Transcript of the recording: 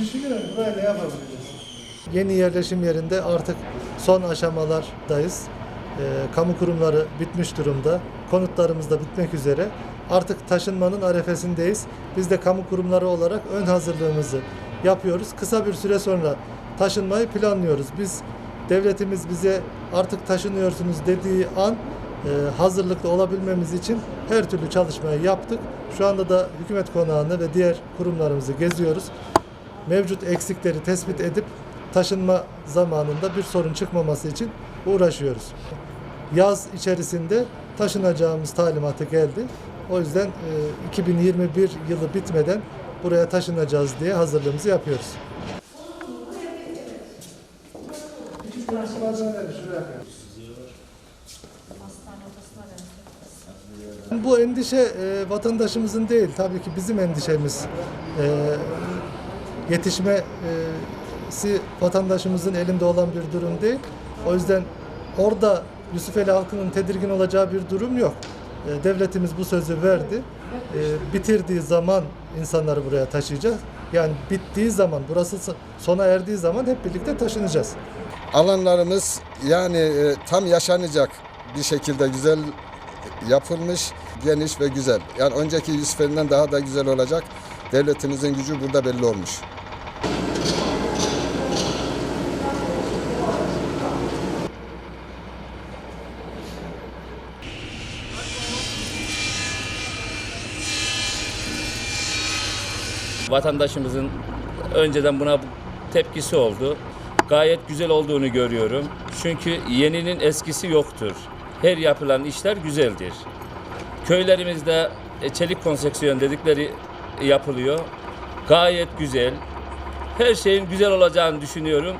Düşünüyorum buraya ne yapabiliriz? Yeni yerleşim yerinde artık son aşamalardayız. Ee, kamu kurumları bitmiş durumda. Konutlarımız da bitmek üzere. Artık taşınmanın arefesindeyiz. Biz de kamu kurumları olarak ön hazırlığımızı yapıyoruz. Kısa bir süre sonra taşınmayı planlıyoruz. Biz devletimiz bize artık taşınıyorsunuz dediği an e, hazırlıklı olabilmemiz için her türlü çalışmayı yaptık. Şu anda da hükümet konağını ve diğer kurumlarımızı geziyoruz. Mevcut eksikleri tespit edip taşınma zamanında bir sorun çıkmaması için uğraşıyoruz. Yaz içerisinde taşınacağımız talimatı geldi. O yüzden e, 2021 yılı bitmeden buraya taşınacağız diye hazırlığımızı yapıyoruz. Bu endişe e, vatandaşımızın değil, tabii ki bizim endişemiz. E, yetişmesi vatandaşımızın elinde olan bir durum değil. O yüzden orada Yusufeli halkının tedirgin olacağı bir durum yok. E, devletimiz bu sözü verdi. E, bitirdiği zaman insanları buraya taşıyacağız. Yani bittiği zaman, burası sona erdiği zaman hep birlikte taşınacağız. alanlarımız yani e, tam yaşanacak bir şekilde güzel yapılmış, geniş ve güzel. Yani önceki Yusufeli'nden daha da güzel olacak. Devletimizin gücü burada belli olmuş. Vatandaşımızın önceden buna tepkisi oldu. Gayet güzel olduğunu görüyorum. Çünkü yeninin eskisi yoktur. Her yapılan işler güzeldir. Köylerimizde e, çelik konseksiyon dedikleri yapılıyor. Gayet güzel. Her şeyin güzel olacağını düşünüyorum.